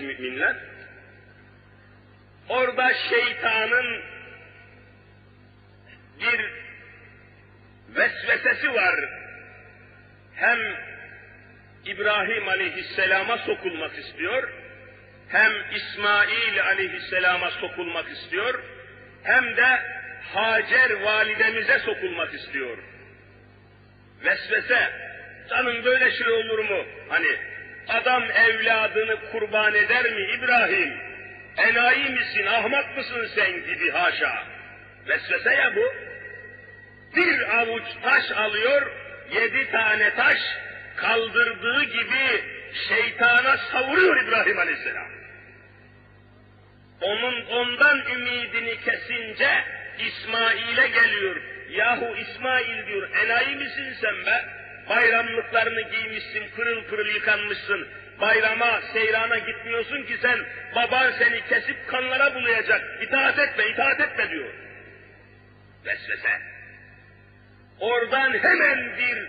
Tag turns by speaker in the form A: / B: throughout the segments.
A: müminler. Orada şeytanın bir vesvesesi var. Hem İbrahim aleyhisselama sokulmak istiyor, hem İsmail aleyhisselama sokulmak istiyor, hem de Hacer validemize sokulmak istiyor. Vesvese, canım böyle şey olur mu? Hani adam evladını kurban eder mi İbrahim? Enayi misin, ahmak mısın sen gibi haşa. Vesvese ya bu. Bir avuç taş alıyor, yedi tane taş kaldırdığı gibi şeytana savuruyor İbrahim Aleyhisselam. Onun ondan ümidini kesince İsmail'e geliyor. Yahu İsmail diyor, enayi misin sen be? Bayramlıklarını giymişsin, pırıl pırıl yıkanmışsın. Bayrama, seyrana gitmiyorsun ki sen, baban seni kesip kanlara bulayacak. İtaat etme, itaat etme diyor. Vesvese. Oradan hemen bir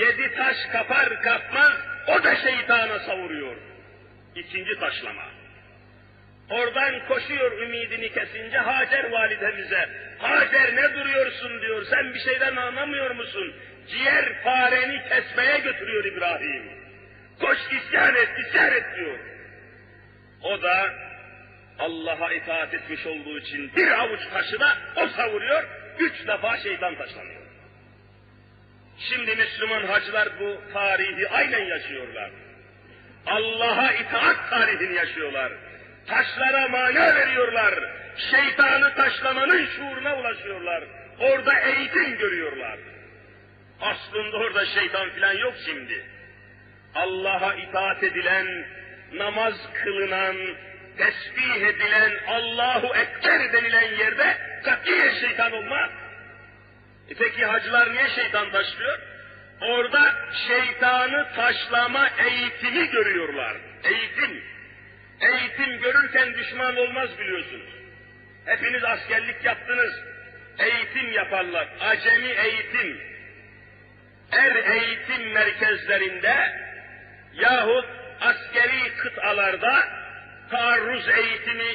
A: yedi taş kapar kapmaz, o da şeytana savuruyor. İkinci taşlama. Oradan koşuyor ümidini kesince Hacer validemize. Hacer ne duruyorsun diyor, sen bir şeyden anlamıyor musun? Ciğer fareni kesmeye götürüyor İbrahim. Koş isyan et, isyan et diyor. O da Allah'a itaat etmiş olduğu için bir avuç taşı da o savuruyor, üç defa şeytan taşlanıyor. Şimdi Müslüman hacılar bu tarihi aynen yaşıyorlar. Allah'a itaat tarihini yaşıyorlar. Taşlara mana veriyorlar. Şeytanı taşlamanın şuuruna ulaşıyorlar. Orada eğitim görüyorlar. Aslında orada şeytan filan yok şimdi. Allah'a itaat edilen, namaz kılınan, tesbih edilen, Allahu Ekber denilen yerde katiyen şeytan olmaz. E peki hacılar niye şeytan taşlıyor? Orada şeytanı taşlama eğitimi görüyorlar. Eğitim. Eğitim görürken düşman olmaz biliyorsunuz. Hepiniz askerlik yaptınız. Eğitim yaparlar. Acemi eğitim. Er eğitim merkezlerinde yahut askeri kıtalarda taarruz eğitimi,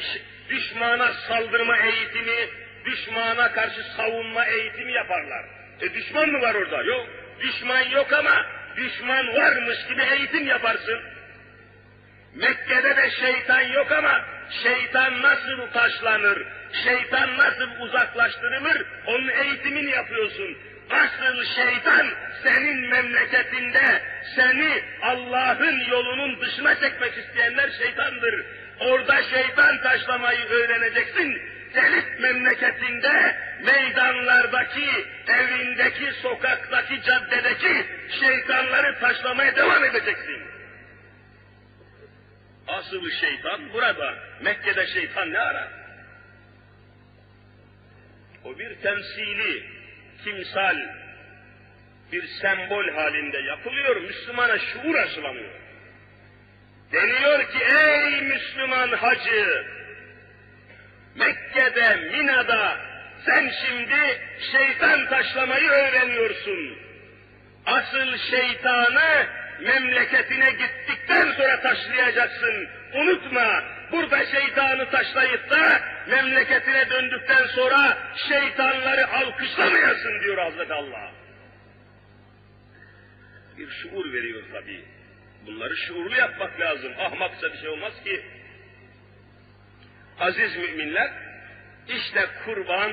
A: düşmana saldırma eğitimi, düşmana karşı savunma eğitimi yaparlar. E düşman mı var orada? Yok. Düşman yok ama düşman varmış gibi eğitim yaparsın. Mekke'de de şeytan yok ama şeytan nasıl taşlanır, şeytan nasıl uzaklaştırılır onun eğitimini yapıyorsun. Asıl şeytan senin memleketinde seni Allah'ın yolunun dışına çekmek isteyenler şeytandır. Orada şeytan taşlamayı öğreneceksin. Gelip memleketinde meydanlardaki, evindeki, sokaktaki, caddedeki şeytanları taşlamaya devam edeceksin. Asıl şeytan burada. Mekke'de şeytan ne arar? O bir temsili, timsal, bir sembol halinde yapılıyor, Müslümana şuur aşılanıyor. Deniyor ki ey Müslüman hacı, Mekke'de, Mina'da sen şimdi şeytan taşlamayı öğreniyorsun. Asıl şeytanı memleketine gittikten sonra taşlayacaksın. Unutma, burada şeytanı taşlayıp da memleketine döndükten sonra şeytanları alkışlamayasın diyor Hazreti Allah. Bir şuur veriyor tabii. Bunları şuurlu yapmak lazım. Ahmaksa bir şey olmaz ki. Aziz müminler, işte kurban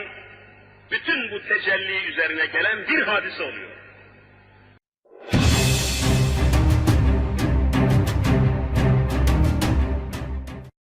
A: bütün bu tecelli üzerine gelen bir hadise oluyor.